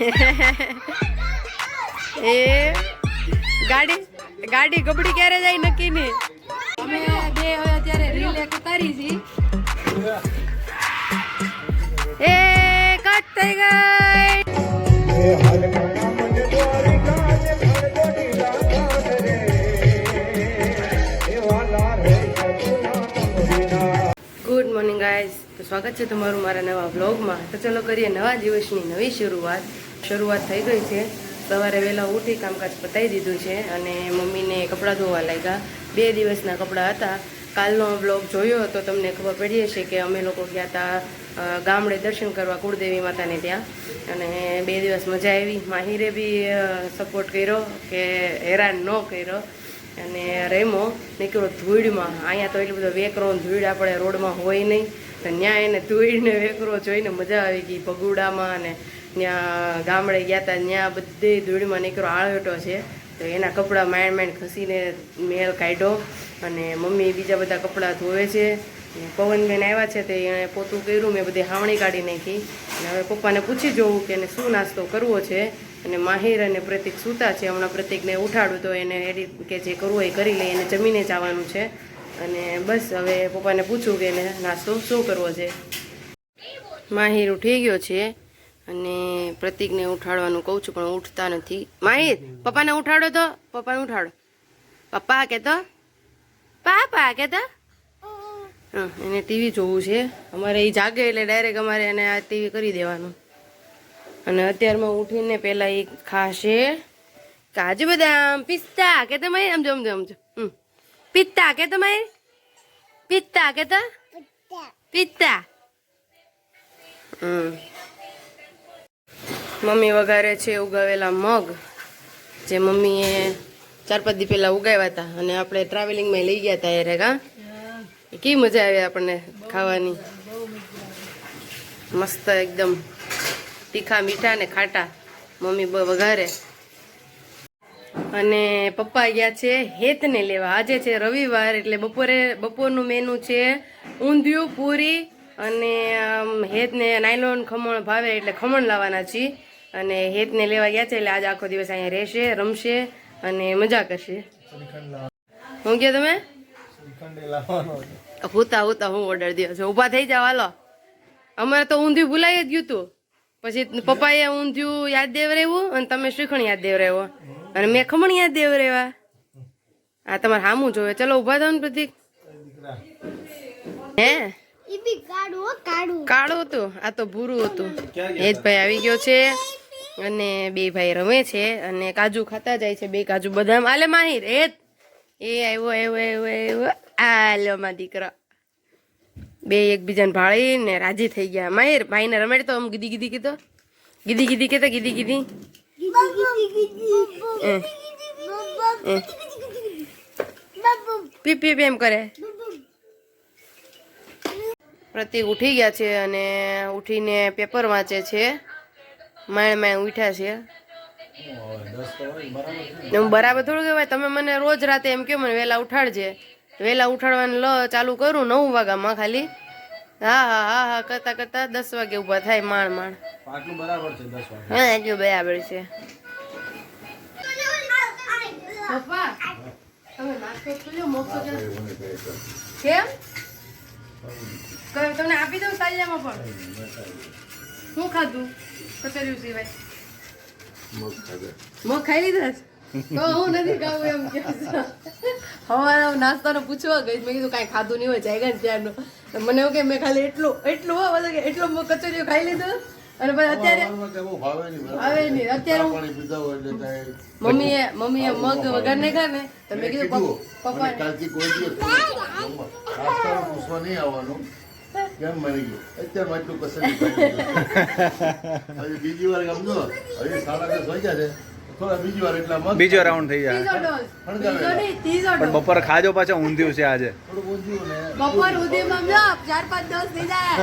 એ ગાડી ગાડી ગબડી ક્યારે જાય નક્કી નહીં. અમે બે હવે અત્યારે રીલ એક ઉતારી છી. એ કટ થઈ ગઈ. ગુડ મોર્નિંગ ગાઈઝ તો સ્વાગત છે તમારું મારા નવા વ્લોગમાં તો ચલો કરીએ નવા દિવસની નવી શરૂઆત. શરૂઆત થઈ ગઈ છે. સવારે વહેલા ઉઠી કામકાજ પતાવી દીધું છે અને મમ્મીને કપડાં ધોવા લાગ્યા. બે દિવસના કપડાં હતા. કાલનો બ્લોગ જોયો તો તમને ખબર પડી હશે કે અમે લોકો ગયા હતા ગામડે દર્શન કરવા કુળદેવી માતાને ત્યાં. અને બે દિવસ મજા આવી. માહિરે બી સપોર્ટ કર્યો કે હેરાન ન કર્યો. અને રેમો નીકળ્યો ધૂળમાં. અહીંયા તો એટલું બધો વેકરો ધૂળ આપણે રોડમાં હોય નહીં. તો ત્યાં એને ધૂળને વેકરો જોઈને મજા આવી ગઈ ભગુડામાં અને ત્યાં ગામડે ગયા હતા ત્યાં બધે ધૂળમાં નીકળો, આળવેટો છે. તો એના કપડાં માંડ માંડ ખસીને મેળ કાઢ્યો અને મમ્મી બીજા બધા કપડાં ધોવે છે. પવનબેન આવ્યા છે તે એણે પોતું કર્યું, મેં બધી હાવણી કાઢી નાખી. અને હવે પપ્પાને પૂછી જોવું કે એને શું નાસ્તો કરવો છે. અને માહિર અને પ્રતિક સૂતા છે. હમણાં પ્રતિકને ઉઠાડું તો એને એડિટ કે જે કરવું એ કરી લે, એને જમીને જ આવવાનું છે. અને બસ હવે પપ્પાને પૂછું કે એને નાસ્તો શું કરવો છે. માહિર ઉઠી ગયો છે. અને પ્રતિકને ઉઠાડવાનું કહું છું પણ ઉઠતા નથી. માહી પપ્પાને ઉઠાડો તો? પપ્પાને ઉઠાડો. પપ્પા કહેતો પાપા કહેતો હા એને ટીવી જોવું છે. અમારે એ જાગે એટલે ડાયરેક્ટ અમારે એને આ ટીવી કરી દેવાનું. અને અત્યારમાં ઉઠીને પહેલાં એ ખાશે. કાજુ બદામ પિસ્તા કે તમે સમજો સમજો સમજો હમ. પિત્તા કે તમે પિત્તા કે તો? પિત્તા હમ. મમ્મી વઘારે છે ઉગાવેલા મગ, જે મમ્મીએ ચાર પાંચ દી પહેલા ઉગાવ્યા હતા અને આપણે ટ્રાવેલિંગમાં લઈ ગયા હતા એ રેગા કેવી મજા આવી આપણને ખાવાની? મસ્ત એકદમ તીખા મીઠા ને ખાટા મમ્મી વઘારે. અને પપ્પા ગયા છે હેતને લેવા. આજે છે રવિવાર એટલે બપોરે, બપોરનું મેનુ છે ઊંધિયું પૂરી અને હેતને નાયલોન ખમણ ભાવે એટલે ખમણ લાવવાના છીએ. અને હેતને લેવા ગયા છે એટલે આજે આખો દિવસ અહીંયા રહેશે રમશે અને મજા કરશે. હું ગયા તમે? હોતા હોતા હું ઓર્ડર દે છે. ઊભા થઈ જાવ હાલો. અમારે તો ઊંધિયું ભૂલાઈ જ ગયું હતું પછી પપ્પાએ ઊંધિયું યાદ દેવરાવ્યું અને તમે શ્રીખંડ યાદ દેવરાવ્યો અને મેં ખમણ યાદ દેવરાવ્યા આ તમારે હામું જોવે. ચલો ઊભા થાવ ને પ્રતિક. હે? ઈ બી કાઢું હો, કાઢું કાળું હતું. આ તો ભૂરું હતું. એ જ ભાઈ આવી ગયો છે. અને બે ભાઈ રમે છે અને કાજુ ખાતા જાય છે બે કાજુ બદામ. આલે માહિર, એ એ આવ્યો આવ્યો આવ્યો આવ્યો આલો માં દીકરા. બે એકબીજાને ભાળીને રાજી થઈ ગયા. માહિર, ભાઈને રમેડ તો આમ ગીધી ગીધી કીધો. ગીધી ગીધી કહેતો ગીધી ગીધી. પીપ પીપ એમ કરે. પ્રતિક ઉઠી ગયા છે અને ઉઠીને પેપર વાંચે છે. માણ માણ ઉઠ્યા છે. એમ બરાબર થોડું કહેવાય તમે મને રોજ રાતે એમ કહો મને વહેલા ઉઠાડજે. વહેલા ઉઠાડવાનું લ ચાલુ કરું નવ વાગ્યામાં ખાલી. હા હા હા હા કરતા કરતા દસ વાગે ઊભા થાય માણ માણ. આટલું બરાબર છે દસ વાગે. હા એટલું બરાબર છે. કેમ? તમને આપી દઉં તાલિયામાં પણ? શું ખાધું? કચરિયું સિવાય મગ ખાઈ લીધા તો હું નથી ખાવું એમ કે હવારે નાસ્તાનો પૂછવા ગઈ મેં કીધું કાંઈ ખાધું નહીં હોય જાયગા ને ત્યારનું. તો મને એવું કે મેં ખાલી એટલું એટલું હો કે એટલો મગ કચરિયો ખાઈ લીધો. અને પછી અત્યારે આવે નહીં અત્યારે મમ્મીએ મમ્મીએ મગ વગર ને ખા ને તો મેં કીધું પપ્પા કોઈ પૂછવા નહીં આવવાનું. કેમ મરી ગયો? અત્યારે એટલું પસંદ હજી બીજી વાર સમજો હજી સાડા દસ વાગ્યા છે થોડા બીજી વાર એટલા મગ બીજો રાઉન્ડ થઈ જાય. ડોઝ ત્રીજો નહીં ત્રીજો પણ બપોર ખાજો પાછો ઊંધિયું છે આજે. થોડું ઊંધિયું ને બપોર સુધીમાં જો ચાર પાંચ દસ થઈ જાય.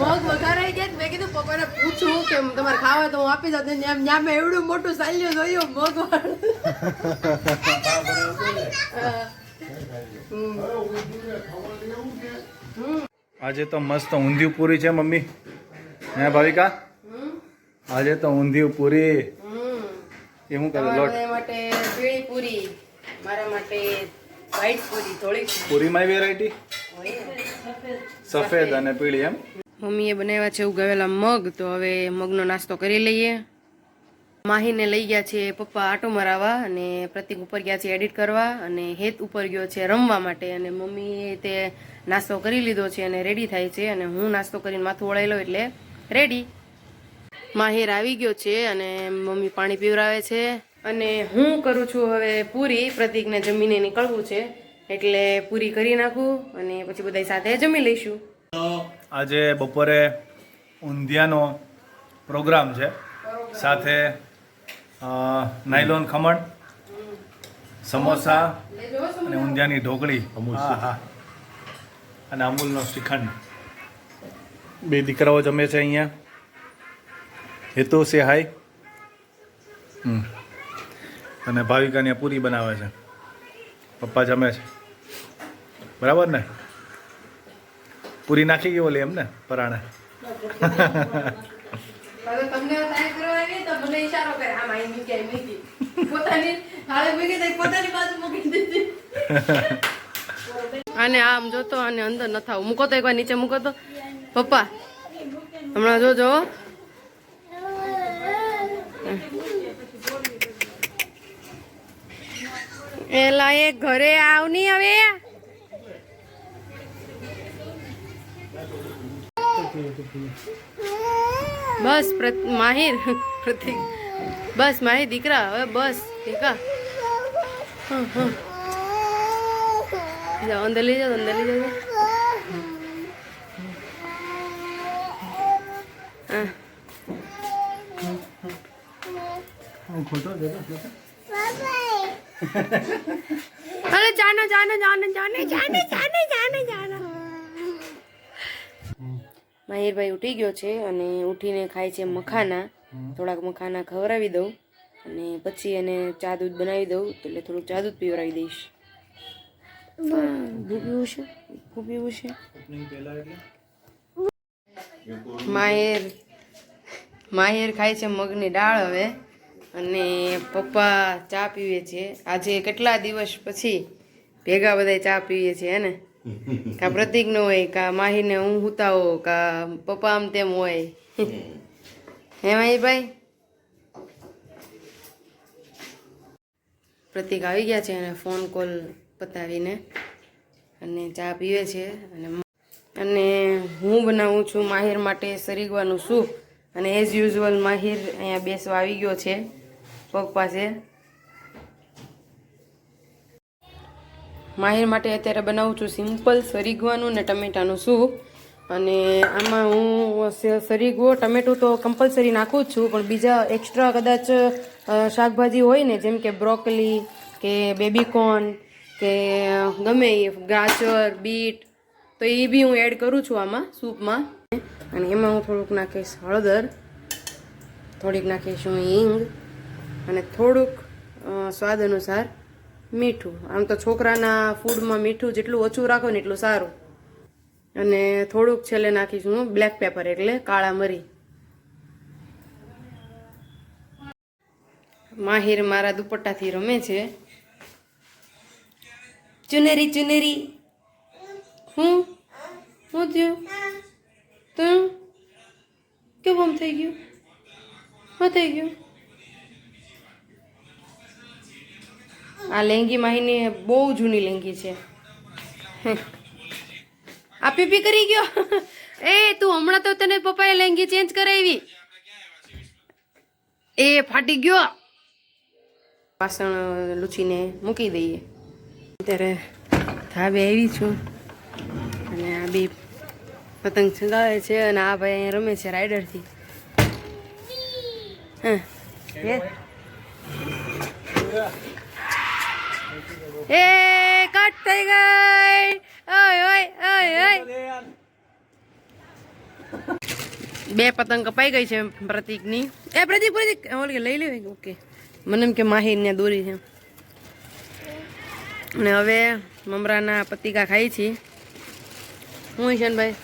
મગ વઘારાઈ ગયા મેં કીધું પપ્પાને પૂછું કે તમારે ખાવા તો હું આપી દઉં ત્યાં ત્યાં મેં એવડું મોટું સાલ્યું જોયું મગ વાળું. આજે તો મસ્ત ઊંધિયું પૂરી છે મમ્મી. હે ભાવિકા? આજે તો ઊંધિયું પૂરી. એ હું કરે? લોટ. માટે પીળી પૂરી મારા માટે વ્હાઈટ પૂરી થોડીક પૂરીમાં વેરાયટી સફેદ અને પીળી એમ. મમ્મીએ બનાવ્યા છે ઉગાવેલા મગ તો હવે મગનો નાસ્તો કરી લઈએ. માહીને લઈ ગયા છે પપ્પા આટો મરાવવા અને પ્રતિક ઉપર ગયા છે એડિટ કરવા અને હેત ઉપર ગયો છે રમવા માટે અને મમ્મીએ તે નાસ્તો કરી લીધો છે અને રેડી થાય છે અને હું નાસ્તો કરીને માથું ઓળાયેલો એટલે રેડી માહિર આવી ગયો છે અને મમ્મી પાણી પીવરાવે છે અને હું કરું છું હવે પૂરી. પ્રતિકને જમીને નીકળવું છે એટલે પૂરી કરી નાખું અને પછી બધા સાથે જમી લઈશું. આજે બપોરે ઊંધિયાનો પ્રોગ્રામ છે. સાથે નાયલોન ખમણ સમોસા અને ઊંધિયાની ઢોકળી. હા હા. અને અમૂલનો શ્રીખંડ બે દીકરાઓ જમે છે અહીંયા. હેતુ છે હાય. અને અને ભાવિકાને પૂરી બનાવે છે. પપ્પા જમે છે. બરાબર ને? પૂરી નાખી ગઈ ઓલી એમને પરાણે હવે તમને ટાઈમ કરવા આવી તો મને ઈશારો કરે. આમ આઈ મૂકી મૂકી. પોતાની હાલે મૂકી દઈ પોતાની બાજુ મૂકી દીધી અને આમ જોતો અને અંદર ન થાવ મૂકો તો એકવાર નીચે મૂકો તો. પપ્પા, હમણાં જોજો એલા, એ ઘરે આવની હવે. બસ માહિર પ્રતિક. બસ માહિર દીકરા હવે બસ દીકરા જાઓ અંદર લઈ જાઓ અંદર લઈ જાઓ. અરે જાને જાને જાને જાને જાને જાને. માહિરભાઈ ઉઠી ગયો છે અને ઉઠીને ખાય છે મખાના. થોડાક મખાના ખવડાવી દઉં અને પછી એને ચા દૂધ બનાવી દઉં એટલે થોડુંક ચા દૂધ પીવડાવી દઈશ. ભૂ છે માહેર માહેર ખાય છે મગની દાળ હવે અને પપ્પા ચા પીવે છે. આજે કેટલા દિવસ પછી ભેગા બધા ચા પીએ છે, હે ને? કા પ્રતિક નો હોય, કા માહીને હું હુતાવો કા પપ્પા આમ તેમ હોય. હે માહીભાઈ? પ્રતિક આવી ગયા છે અને ફોન કોલ પતાવીને અને ચા પીવે છે અને અને હું બનાવું છું માહિર માટે સરીગવાનું સૂપ. અને એઝ યુઝ્યુઅલ માહિર અહીંયા બેસવા આવી ગયો છે, પગ પાસે. માહિર માટે અત્યારે બનાવું છું સિમ્પલ સરીગવાનું ને ટમેટાનું સૂપ. અને આમાં હું સરીગવો ટમેટું તો કમ્પલસરી નાખું જ છું, પણ બીજા એક્સ્ટ્રા કદાચ શાકભાજી હોય ને, જેમ કે બ્રોકલી કે બેબીકોર્ન કે ગમે એ ગાજર બીટ તો એ બી હું એડ કરું છું આમાં સૂપમાં. અને એમાં હું થોડુંક નાખીશ હળદર, થોડીક નાખીશ હું હિંગ, અને થોડુંક સ્વાદ અનુસાર મીઠું. આમ તો છોકરાના ફૂડમાં મીઠું જેટલું ઓછું રાખો ને એટલું સારું. અને થોડુંક છેલ્લે નાખીશું હું બ્લેક પેપર એટલે કાળા મરી. માહિર મારા દુપટ્ટાથી રમે છે. ચુનેરી ચુનેરી. હું? શું થયું? તું? કેવું થઈ ગયું? હું થઈ ગયું? આ લેંગી માહીની બહુ જૂની લેંગી છે. આ પીપી કરી ગયો? એ, તું હમણાં તો તને પપ્પાએ લેંગી ચેન્જ કરાવી. એ ફાટી ગયો. વાસણ લૂછીને મૂકી દઈએ. અત્યારે ધાબે આવી છું. અને આ બી પતંગ ચગાવે છે અને આ ભાઈ અહીંયા રમે છે રાઈડરથી. હા? એ કટ થઈ ગઈ. ઓય ઓય ઓય ઓય. બે પતંગ કપાઈ ગઈ છે પ્રતિકની. એ પ્રતિક પ્રતિક. ઓલી લઈ લેવી ઓકે. મને એમ કે માહી ને દોરી છે. અને હવે મમરાના પતિકા ખાઈ છી. હું ઈશાનભાઈ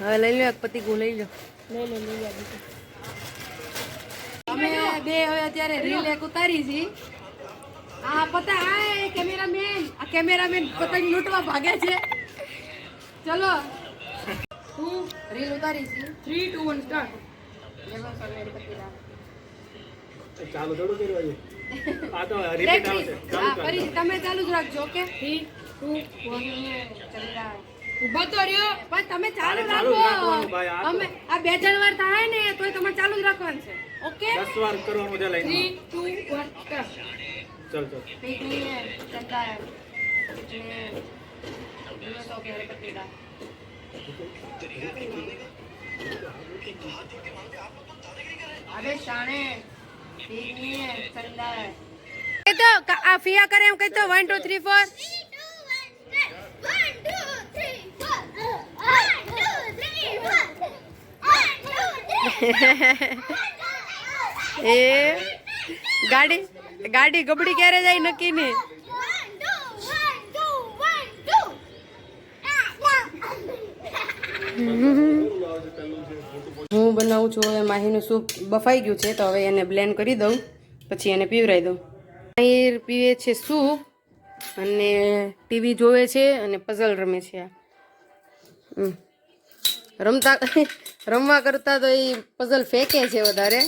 હવે લઈ લો એક પતિકું લઈ લો લઈ લો લઈ લે બે હવે અત્યારે રીલ એક ઉતારી છે. આ પતા આ કેમેરામેન. આ કેમેરામેન પતંગ લૂંટવા ભાગે છે. ચલો. હું રીલ ઉતારી છું. થ્રી ટુ વન સ્ટાર્ટ ચાલુ થોડું કર્યું આ તો રિપીટ આવશે. ફરી તમે ચાલુ જ રાખજો okay? Three two one Chandra ઊભો તો રહ્યો. પણ તમે ચાલુ રાખો. આ બે ત્રણ વાર થાય ને તોય તમારે ચાલુ જ રાખવાનું છે. ઓકે? 10 વાર કરવાનું છે चल चल पेट नहीं है चलता है अरे शाणे ठीक नहीं है चलता है तो आफिया करें हम कहते वन टू थ्री फोर ए गाड़ी 4 One, two, three, four. One, two, three, four. One, two, three. એ ગાડી ગબડી ક્યારે જાય નક્કી નહીં. હું બનાવું છું હવે માહીનું સૂપ બફાઈ ગયું છે તો હવે એને બ્લેન્ડ કરી દઉં પછી એને પીવરાઈ દઉં માહીર પીવે છે સૂપ અને ટીવી જોવે છે અને પઝલ રમે છે આ. રમતા રમવા કરતાં તો એ પઝલ ફેંકે છે વધારે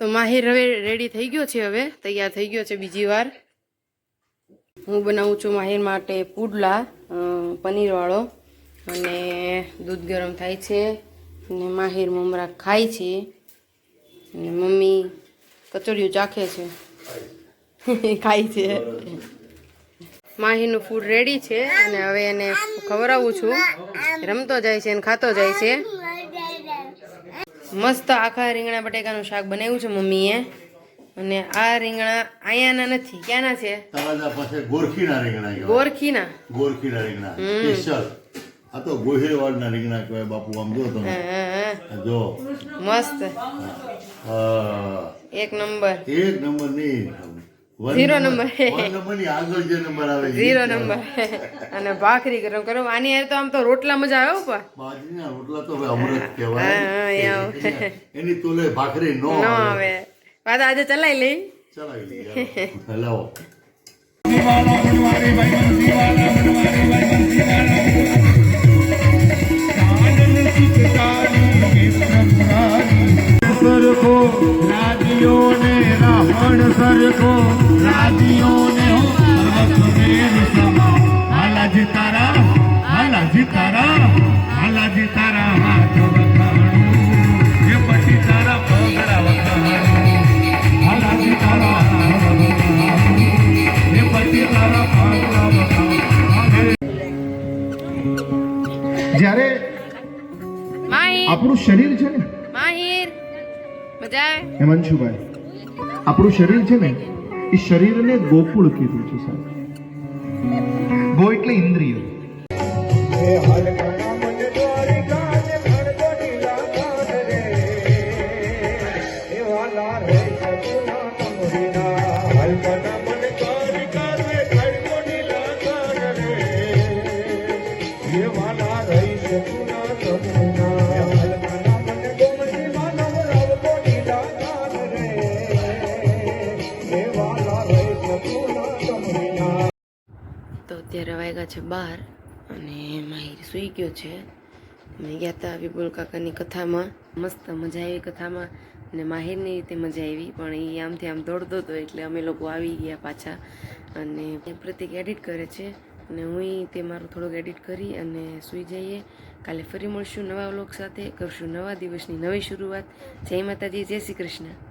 તો માહિર હવે રેડી થઈ ગયો છે હવે, તૈયાર થઈ ગયો છે બીજી વાર. હું બનાવું છું માહિર માટે પુડલા પનીરવાળો અને દૂધ ગરમ થાય છે અને માહિર મમરા ખાય છે અને મમ્મી કચોરીઓ ચાખે છે. ખાય છે. માહીનું ફૂડ રેડી છે અને હવે એને ખવડાવું છું. રમતો જાય છે અને ખાતો જાય છે. મસ્ત આખા રીંગણા બટેકાનું શાક બનાવ્યું છે મમ્મીએ. અને આ રીંગણા અહીંયાના નથી ક્યાંના છે? તમારા પાસે ગોરખીના રીંગણા ગોરખીના. ગોરખીના રીંગણા. સ્પેશિયલ. આ તો ગોહેવાડના રીંગણા કહેવાય બાપુ આમ જો તમે. જો. મસ્ત. એક નંબર. એક નંબર નહીં જે નંબર. આવે ઝીરો નંબર. અને ભાખરી ગરમ કરો. આની યાર તો આમ તો રોટલા મજા આવે હો બાજરીના રોટલા તો અમૃત કહેવાય. હા, એની તુલે ભાખરી નો ન આવે. પાછા આજે ચલાવી લઈ. ચલાવી લઈએ ભાઈ સરખો રાજીઓને રાવણ સરખો રાજીઓને હો રથમેર સમા હાલાજી તારા હાલાજી તારા હાલાજી તારા હાથ વખાણું. એ પછી તારા પગડા વખાણું. હાલાજી તારા એ પછી તારા પગડા વખાણું. જ્યારે માહિર આપણું શરીર છે ને મજા આવે હેમાંશુભાઈ આપણું શરીર છે ને એ શરીરને ગોકુળ કીધું છે સાહેબ. ગો એટલે ઇન્દ્રિય. અત્યારે વાગ્યા છે બાર અને માહિર સૂઈ ગયો છે. મેં ગયા હતા વિપુલ કાકાની કથામાં. મસ્ત મજા આવી કથામાં અને માહિરની રીતે મજા આવી, પણ એ આમથી આમ દોડતો હતો એટલે અમે લોકો આવી ગયા પાછા અને પ્રતિક એડિટ કરે છે અને હું તે મારું થોડુંક એડિટ કરી અને સૂઈ જઈએ. કાલે ફરી મળશું નવા વ્લોગ સાથે. કરશું નવા દિવસની નવી શરૂઆત. જય માતાજી, જય શ્રી કૃષ્ણ.